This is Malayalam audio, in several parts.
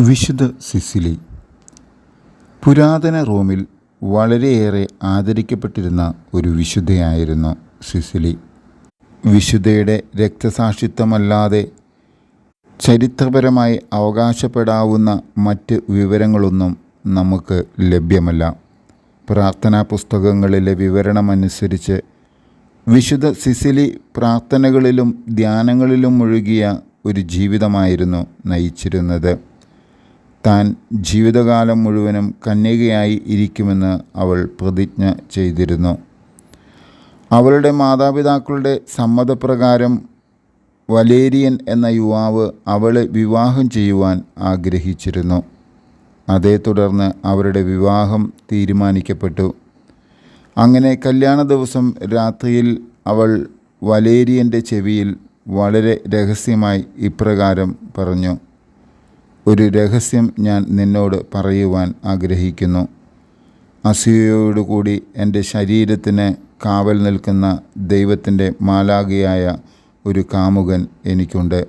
വിശുദ്ധ സിസിലി. പുരാതന റോമിൽ വളരെയേറെ ആദരിക്കപ്പെട്ടിരുന്ന ഒരു വിശുദ്ധയായിരുന്നു സിസിലി. വിശുദ്ധയുടെ രക്തസാക്ഷിത്വമല്ലാതെ ചരിത്രപരമായി അവകാശപ്പെടാവുന്ന മറ്റ് വിവരങ്ങളൊന്നും നമുക്ക് ലഭ്യമല്ല. പ്രാർത്ഥനാ പുസ്തകങ്ങളിലെ വിവരണമനുസരിച്ച് വിശുദ്ധ സിസിലി പ്രാർത്ഥനകളിലും ധ്യാനങ്ങളിലും മുഴുകിയ ഒരു ജീവിതമായിരുന്നു നയിച്ചിരുന്നത്. താൻ ജീവിതകാലം മുഴുവനും കന്യകയായി ഇരിക്കുമെന്ന് അവൾ പ്രതിജ്ഞ ചെയ്തിരുന്നു. അവളുടെ മാതാപിതാക്കളുടെ സമ്മതപ്രകാരം വലേരിയൻ എന്ന യുവാവ് അവളെ വിവാഹം ചെയ്യുവാൻ ആഗ്രഹിച്ചിരുന്നു. അതേ തുടർന്ന് അവരുടെ വിവാഹം തീരുമാനിക്കപ്പെട്ടു. അങ്ങനെ കല്യാണ ദിവസം രാത്രിയിൽ അവൾ വലേരിയന്റെ ചെവിയിൽ വളരെ രഹസ്യമായി ഇപ്രകാരം പറഞ്ഞു. ഒരു രഹസ്യം ഞാൻ നിന്നോട് പറയുവാൻ ആഗ്രഹിക്കുന്നു. അസൂയയോടുകൂടി എന്റെ ശരീരത്തിന് കാവൽ നിൽക്കുന്ന ദൈവത്തിന്റെ മാലാഖയായ ഒരു കാമുകൻ എനിക്കുണ്ട്.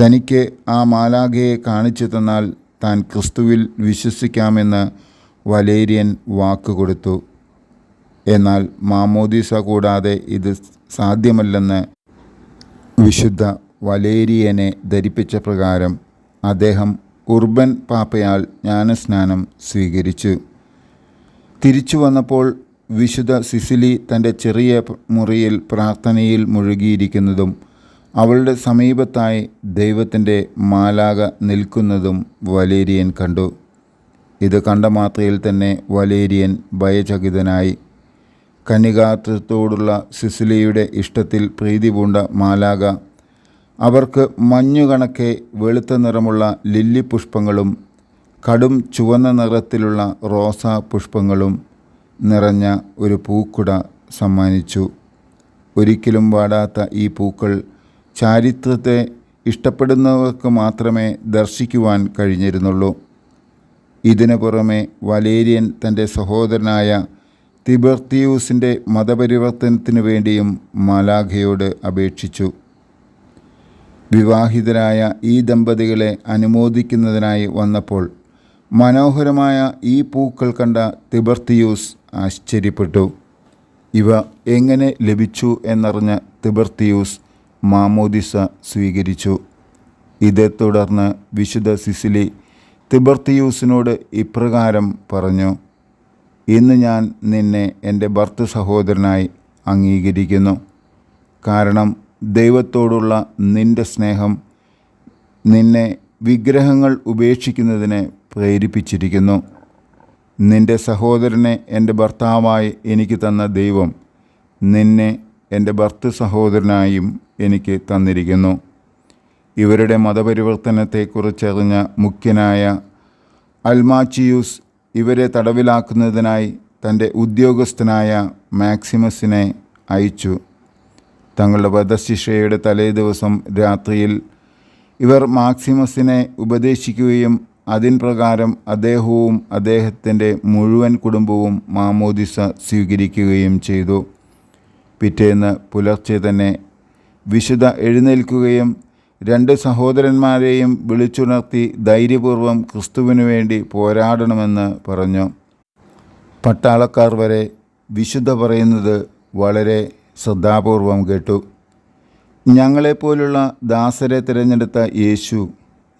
തനിക്ക് ആ മാലാഖയെ കാണിച്ചു തന്നാൽ താൻ ക്രിസ്തുവിൽ വിശ്വസിക്കാമെന്ന് വലേരിയൻ വാക്ക് കൊടുത്തു. എന്നാൽ മാമോദീസ കൂടാതെ ഇത് സാധ്യമല്ലെന്ന് വിശുദ്ധ വലേരിയനെ ധരിപ്പിച്ച പ്രകാരം അദ്ദേഹം ഉർബൻ പാപ്പയാൽ ജ്ഞാനസ്നാനം സ്വീകരിച്ചു. തിരിച്ചു വന്നപ്പോൾ വിശുദ്ധ സിസിലി തന്റെ ചെറിയ മുറിയിൽ പ്രാർത്ഥനയിൽ മുഴുകിയിരിക്കുന്നതും അവളുടെ സമീപത്തായി ദൈവത്തിന്റെ മാലാക നിൽക്കുന്നതും വലേരിയൻ കണ്ടു. ഇത് കണ്ട മാത്രയിൽ തന്നെ വലേരിയൻ ഭയചകിതനായി. കന്യകാത്വത്തോടുള്ള സിസിലിയുടെ ഇഷ്ടത്തിൽ പ്രീതി പൂണ്ട മാലാക അവർക്ക് മഞ്ഞുകണക്കെ വെളുത്ത നിറമുള്ള ലില്ലി പുഷ്പങ്ങളും കടും ചുവന്ന നിറത്തിലുള്ള റോസാ പുഷ്പങ്ങളും നിറഞ്ഞ ഒരു പൂക്കുട സമ്മാനിച്ചു. ഒരിക്കലും വാടാത്ത ഈ പൂക്കൾ ചാരിത്രത്തെ ഇഷ്ടപ്പെടുന്നവർക്ക് മാത്രമേ ദർശിക്കുവാൻ കഴിഞ്ഞിരുന്നുള്ളൂ. ഇതിനു പുറമെ വലേരിയൻ തന്റെ സഹോദരനായ തിബർത്തിയൂസിന്റെ മതപരിവർത്തനത്തിനു വേണ്ടിയും മാലാഖയോട് അപേക്ഷിച്ചു. വിവാഹിതരായ ഈ ദമ്പതികളെ അനുമോദിക്കുന്നതിനായി വന്നപ്പോൾ മനോഹരമായ ഈ പൂക്കൾ കണ്ട തിബർത്തിയൂസ് ആശ്ചര്യപ്പെട്ടു. ഇവ എങ്ങനെ ലഭിച്ചു എന്നറിഞ്ഞ തിബർത്തിയൂസ് മാമോദിസ സ്വീകരിച്ചു. ഇതേ തുടർന്ന് വിശുദ്ധ സിസിലി തിബർത്തിയൂസിനോട് ഇപ്രകാരം പറഞ്ഞു ഇന്ന് ഞാൻ നിന്നെ എന്റെ ഭർത്തൃ സഹോദരനായി അംഗീകരിക്കുന്നു. കാരണം ദൈവത്തോടുള്ള നിന്റെ സ്നേഹം നിന്നെ വിഗ്രഹങ്ങൾ ഉപേക്ഷിക്കുന്നതിന് പ്രേരിപ്പിച്ചിരിക്കുന്നു. നിന്റെ സഹോദരനെ എന്റെ ഭർത്താവായി എനിക്ക് തന്ന ദൈവം നിന്നെ എന്റെ ഭർത്ത് സഹോദരനായും എനിക്ക് തന്നിരിക്കുന്നു. ഇവരുടെ മതപരിവർത്തനത്തെക്കുറിച്ചറിഞ്ഞ മുഖ്യനായ അൽമാച്ചിയൂസ് ഇവരെ തടവിലാക്കുന്നതിനായി തന്റെ ഉദ്യോഗസ്ഥനായ മാക്സിമസിനെ അയച്ചു. തങ്ങളുടെ വധശിക്ഷയുടെ തലേദിവസം രാത്രിയിൽ ഇവർ മാക്സിമസിനെ ഉപദേശിക്കുകയും അതിൻ പ്രകാരം അദ്ദേഹവും അദ്ദേഹത്തിന്റെ മുഴുവൻ കുടുംബവും മാമോദിസ സ്വീകരിക്കുകയും ചെയ്തു. പിറ്റേന്ന് പുലർച്ചെ തന്നെ വിശുദ്ധ എഴുന്നേൽക്കുകയും രണ്ട് സഹോദരന്മാരെയും വിളിച്ചുണർത്തി ധൈര്യപൂർവം ക്രിസ്തുവിനു വേണ്ടി പോരാടണമെന്ന് പറഞ്ഞു. പട്ടാളക്കാർ വരെ വിശുദ്ധ പറയുന്നത് വളരെ ശ്രദ്ധാപൂർവം കേട്ടു. ഞങ്ങളെപ്പോലുള്ള ദാസരെ തിരഞ്ഞെടുത്ത യേശു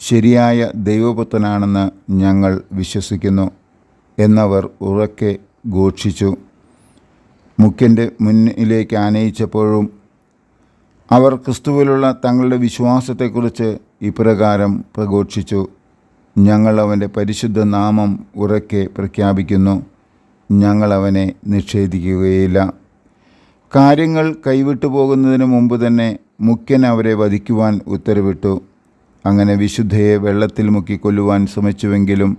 ശരിയായ ദൈവപുത്രനാണെന്ന് ഞങ്ങൾ വിശ്വസിക്കുന്നു എന്നവർ ഉറക്കെ ഘോഷിച്ചു. മുഖ്യന്റെ മുന്നിലേക്ക് ആനയിച്ചപ്പോഴും അവർ ക്രിസ്തുവിലുള്ള തങ്ങളുടെ വിശ്വാസത്തെക്കുറിച്ച് ഇപ്രകാരം പ്രഘോഷിച്ചു. ഞങ്ങൾ അവന്റെ പരിശുദ്ധ നാമം ഉറക്കെ പ്രഖ്യാപിക്കുന്നു. ഞങ്ങളവനെ നിഷേധിക്കുകയില്ല. കാര്യങ്ങൾ കൈവിട്ടു പോകുന്നതിന് മുമ്പ് തന്നെ മുഖ്യൻ അവരെ വധിക്കുവാൻ ഉത്തരവിട്ടു. അങ്ങനെ വിശുദ്ധയെ വെള്ളത്തിൽ മുക്കിക്കൊല്ലുവാൻ ശ്രമിച്ചുവെങ്കിലും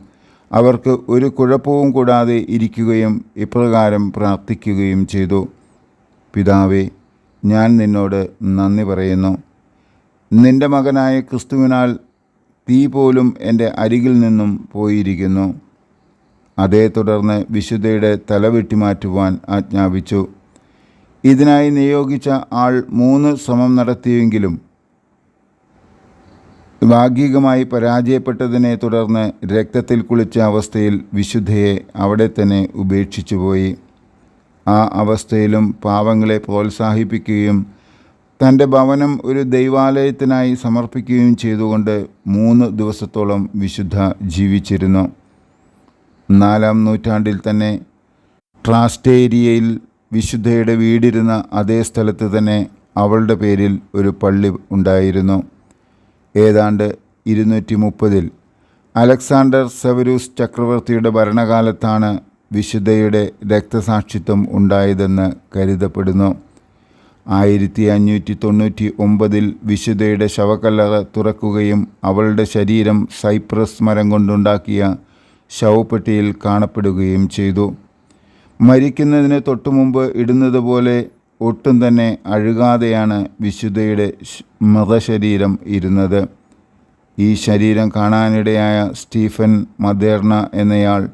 അവർക്ക് ഒരു കുഴപ്പവും കൂടാതെ ഇരിക്കുകയും ഇപ്രകാരം പ്രാർത്ഥിക്കുകയും ചെയ്തു. പിതാവേ ഞാൻ നിന്നോട് നന്ദി പറയുന്നു. നിന്റെ മകനായ ക്രിസ്തുവിനാൽ തീ പോലും എന്റെ അരികിൽ നിന്നും പോയിരിക്കുന്നു. അതേ തുടർന്ന് വിശുദ്ധയുടെ തല വെട്ടിമാറ്റുവാൻ ആജ്ഞാപിച്ചു. ഇതിനായി നിയോഗിച്ച ആൾ മൂന്ന് ശ്രമം നടത്തിയെങ്കിലും ഭാഗികമായി പരാജയപ്പെട്ടതിനെ തുടർന്ന് രക്തത്തിൽ കുളിച്ച അവസ്ഥയിൽ വിശുദ്ധയെ അവിടെ തന്നെ ഉപേക്ഷിച്ചുപോയി ആ അവസ്ഥയിലും പാവങ്ങളെ പ്രോത്സാഹിപ്പിക്കുകയും തന്റെ ഭവനം ഒരു ദൈവാലയത്തിനായി സമർപ്പിക്കുകയും ചെയ്തുകൊണ്ട് മൂന്ന് ദിവസത്തോളം വിശുദ്ധ ജീവിച്ചിരുന്നു. നാലാം നൂറ്റാണ്ടിൽ തന്നെ ട്രാസ്റ്റേരിയയിൽ വിശുദ്ധയുടെ വീടിരുന്ന അതേ സ്ഥലത്ത് തന്നെ അവളുടെ പേരിൽ ഒരു പള്ളി ഉണ്ടായിരുന്നു. ഏതാണ്ട് ഇരുന്നൂറ്റി മുപ്പതിൽ അലക്സാണ്ടർ സെവരൂസ് ചക്രവർത്തിയുടെ ഭരണകാലത്താണ് വിശുദ്ധയുടെ രക്തസാക്ഷിത്വം ഉണ്ടായതെന്ന് കരുതപ്പെടുന്നു. ആയിരത്തി അഞ്ഞൂറ്റി തൊണ്ണൂറ്റി ഒമ്പതിൽ വിശുദ്ധയുടെ ശവക്കല്ലറ തുറക്കുകയും അവളുടെ ശരീരം സൈപ്രസ് മരം കൊണ്ടുണ്ടാക്കിയ ശവപ്പെട്ടിയിൽ കാണപ്പെടുകയും ചെയ്തു. മരിക്കുന്നതിന് തൊട്ടുമുമ്പ് ഇടുന്നത് പോലെ ഒട്ടും തന്നെ അഴുകാതെയാണ് വിശുദ്ധയുടെ മൃതശരീരം ഇരുന്നത്. ഈ ശരീരം കാണാനിടയായ സ്റ്റീഫൻ മദേർണ എന്നയാൾ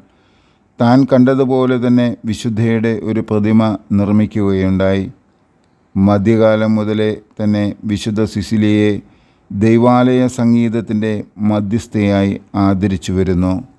താൻ കണ്ടതുപോലെ തന്നെ വിശുദ്ധയുടെ ഒരു പ്രതിമ നിർമ്മിക്കുകയുണ്ടായി. മധ്യകാലം മുതലേ തന്നെ വിശുദ്ധ സിസിലിയെ ദൈവാലയ സംഗീതത്തിന്റെ മധ്യസ്ഥയായി ആദരിച്ചു വരുന്നു.